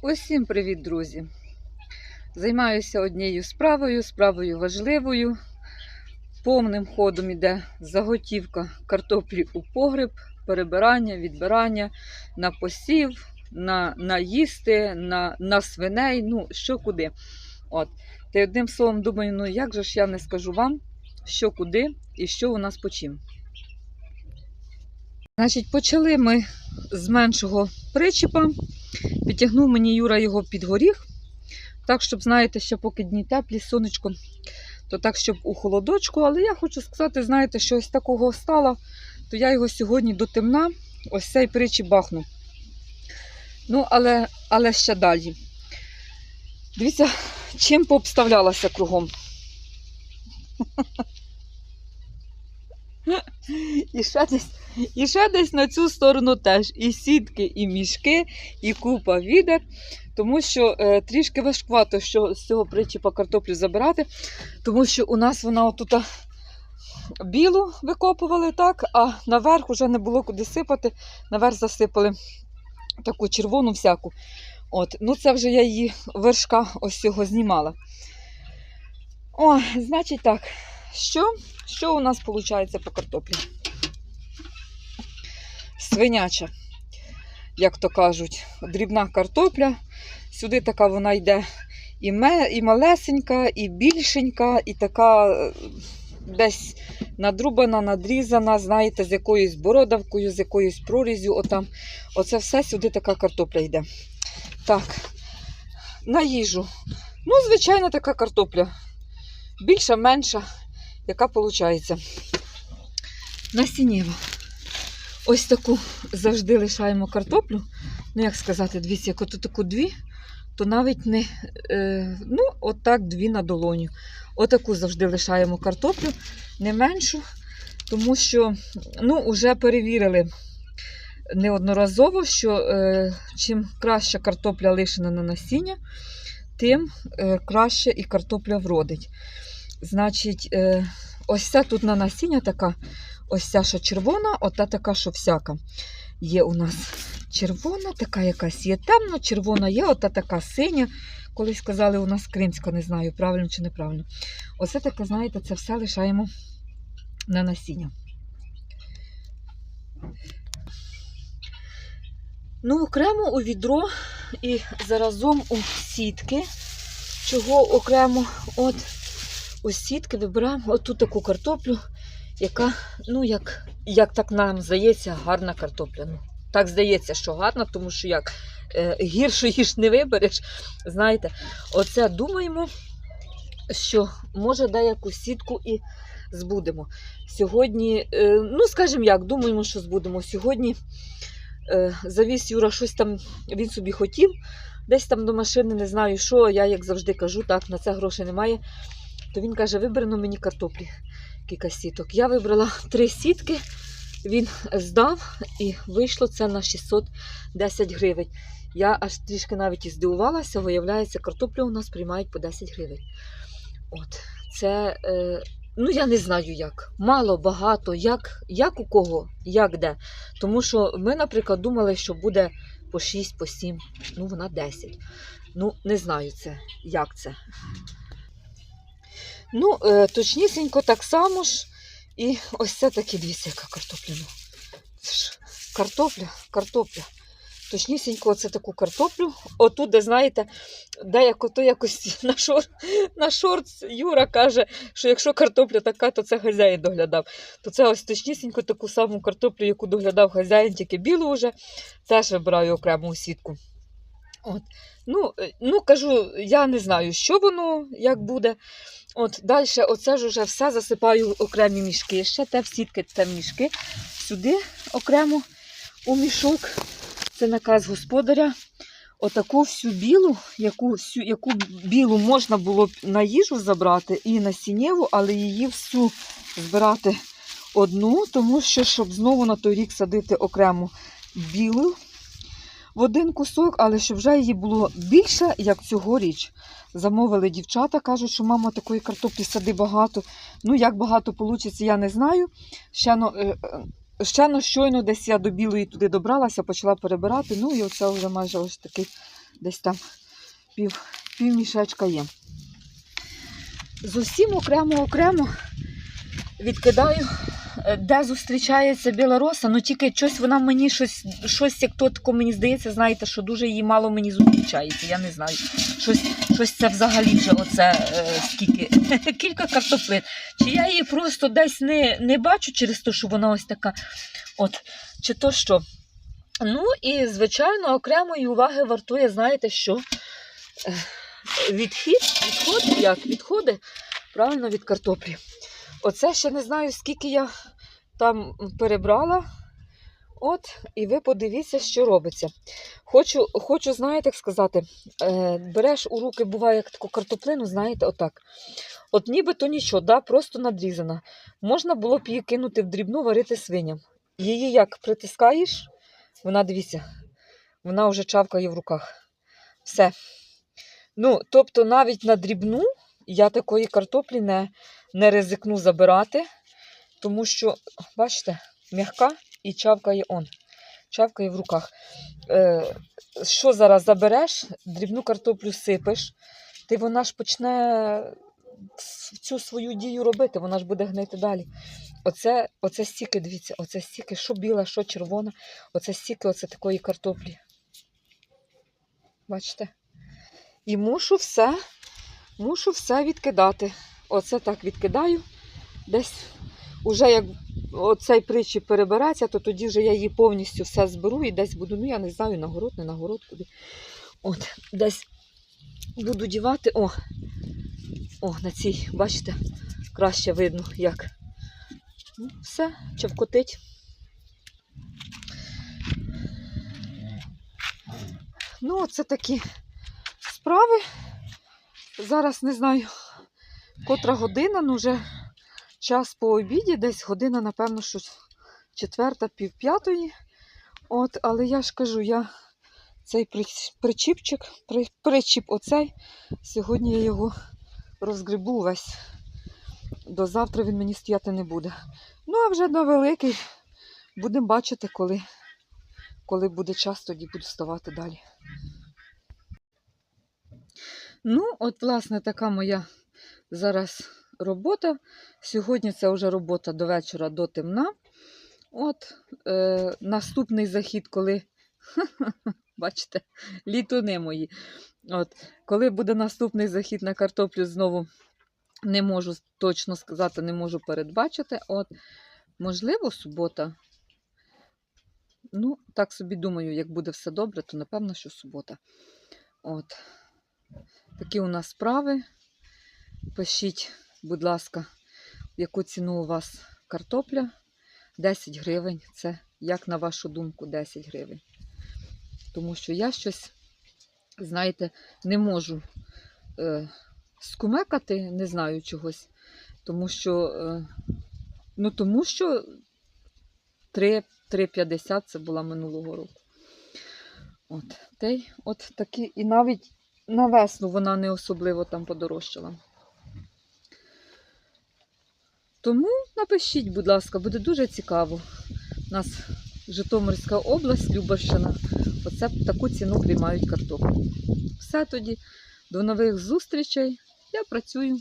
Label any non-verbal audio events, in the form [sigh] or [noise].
Усім привіт, друзі! Займаюся однією справою, справою важливою. Повним ходом іде заготівка картоплі у погреб, перебирання, відбирання на посів, на, на їсти, на, на свиней, ну що куди. От. Та одним словом думаю, ну як же ж я не скажу вам, що куди і що у нас по чим. Значить, почали ми з меншого причіпа. Підтягнув мені Юра його під горіх. Так, щоб, знаєте, ще поки дні теплі, сонечко, то так, щоб у холодочку. Але я хочу сказати, знаєте, що ось такого стало, то я його сьогодні до темна, ось цей причіп бахну. Ну, але, але ще далі. Дивіться, чим пообставлялася кругом. [laughs] І ще десь і ще десь на цю сторону теж і сітки, і мішки, і купа відер. Тому що е, трішки важкувато що з цього причіпа картоплю забирати, тому що у нас вона отут білу викопували, так, а наверх вже не було куди сипати. Наверх засипали таку червону всяку. От, ну Це вже я її вершка ось цього знімала. О, значить так, що, що у нас виходить по картоплі? свиняча, як то кажуть, дрібна картопля. Сюди така вона йде і і малесенька, і більшенька, і така е, десь надрубана, надрізана, знаєте, з якоюсь бородавкою, з якоюсь прорізю. Отам. Оце все сюди така картопля йде. Так, на їжу. Ну, звичайно, така картопля. Більша, менша, яка виходить. Насіннєва. Ось таку завжди лишаємо картоплю. Ну, як сказати, дивіться, як ото таку дві, то навіть не, е, ну, отак дві на долоню. Отаку завжди лишаємо картоплю, не меншу, тому що, ну, вже перевірили неодноразово, що е, чим краща картопля лишена на насіння, тим е, краще і картопля вродить. Значить, е, ось ця тут на насіння така Ось ця що червона, ота така, що всяка. Є у нас червона, така якась є темна, червона є, ота така синя. Колись казали, у нас кримська, не знаю, правильно чи неправильно. Оце таке, знаєте, це все лишаємо на насіння. Ну, окремо у відро і заразом у сітки. Чого окремо от у сітки вибираємо оту таку картоплю яка, ну, як як так нам здається, гарна картопля. Ну, Так здається, що гарна, тому що як е, гіршої ж не вибереш. Знаєте, оце думаємо, що може деяку сітку і збудемо. Сьогодні, е, ну, скажімо як, думаємо, що збудемо. Сьогодні е, завіз Юра щось там, він собі хотів. Десь там до машини не знаю що, я, як завжди кажу, так, на це грошей немає. То він каже, вибери ну, мені картоплі кілька сіток. Я вибрала [laughs] три сітки, він здав і вийшло це на 610 гривень. Я аж трішки навіть і здивувалася, виявляється, картоплю у нас приймають по 10 гривень. От, це, е, ну я не знаю як. Мало, багато, як, як у кого, як де. Тому що ми, наприклад, думали, що буде по 6, по 7, ну вона 10. Ну, не знаю це, як це. Ну, е, точнісінько так само ж. І ось це такі дивіться, яка картопля. Ну, Це ж картопля, картопля. Точнісінько оце таку картоплю. Отут, де, знаєте, деяко то якось на шорт, на шорт Юра каже, що якщо картопля така, то це хазяїн доглядав. То це ось точнісінько таку саму картоплю, яку доглядав хазяїн, тільки білу вже, теж вибираю окрему сітку. От. Ну, е, ну, кажу, я не знаю, що воно як буде. От, Далі оце ж вже все засипаю окремі мішки. Ще те в сітки, це в мішки. Сюди окремо у мішок. Це наказ господаря. Отаку всю білу, яку всю, яку білу можна було б на їжу забрати і на сінєву, але її всю збирати одну, тому що, щоб знову на той рік садити окрему білу в один кусок, але щоб вже її було більше, як цьогоріч. Замовили дівчата, кажуть, що мама такої картоплі сади багато. Ну, як багато вийде, я не знаю. Ще ну, ще ну, щойно десь я до білої туди добралася, почала перебирати. Ну і оце вже майже ось такий Десь там пів, пів мішечка є. З усім окремо-окремо відкидаю, де зустрічається біла роса, ну тільки щось вона мені щось, щось як то мені здається, знаєте, що дуже її мало мені зустрічається. Я не знаю. Щось, щось це взагалі вже оце е, скільки, [laughs] кілька картоплин. Чи я її просто десь не, не бачу через те, що вона ось така. От, чи то що. Ну і, звичайно, окремої уваги вартує, знаєте що? Е, Відхід, відход, як відходи, правильно, від картоплі. Оце ще не знаю, скільки я там перебрала. От, і ви подивіться, що робиться. Хочу, хочу знаєте, як сказати, е, береш у руки, буває, як таку картоплину, знаєте, отак. От нібито нічого, да, просто надрізана. Можна було б її кинути в дрібну, варити свиням. Її як притискаєш, вона, дивіться, вона вже чавкає в руках. Все. Ну, тобто, навіть на дрібну я такої картоплі не, не ризикну забирати, тому що, бачите, м'яка і чавкає он. Чавкає в руках. Е, що зараз забереш, дрібну картоплю сипеш, ти вона ж почне цю свою дію робити, вона ж буде гнити далі. Оце, оце стільки, дивіться, оце стільки, що біла, що червона, оце стільки оце такої картоплі. Бачите? І мушу все, мушу все відкидати. Оце так відкидаю. Десь уже як оцей причіп перебереться, то тоді вже я її повністю все зберу і десь буду, ну я не знаю, на город, не на город куди. От, десь буду дівати. О, о, на цій, бачите, краще видно, як. Ну, все, чавкотить. Ну, це такі справи. Зараз не знаю, котра година, ну вже час по обіді, десь година, напевно, що четверта, пів п'ятої. От, але я ж кажу, я цей причіпчик, при- причіп оцей, сьогодні я його розгребу весь. До завтра він мені стояти не буде. Ну, а вже на великий будемо бачити, коли, коли буде час, тоді буду ставати далі. Ну, от, власне, така моя зараз робота. Сьогодні це вже робота до вечора до темна. От е, наступний захід, коли. [laughs] Бачите, літуни мої. От, коли буде наступний захід на картоплю, знову не можу точно сказати, не можу передбачити. От, можливо, субота. Ну, так собі думаю, як буде все добре, то напевно, що субота. От. Такі у нас справи. Пишіть, будь ласка, яку ціну у вас картопля. 10 гривень. Це, як на вашу думку, 10 гривень. Тому що я щось, знаєте, не можу е, скумекати, не знаю чогось. Тому що, е, ну, тому що 3 3,50 це була минулого року. От, й от такі, і навіть на весну вона не особливо там подорожчала. Тому напишіть, будь ласка, буде дуже цікаво. У нас Житомирська область, Любарщина. Оце таку ціну приймають картоплю. Все тоді. До нових зустрічей. Я працюю.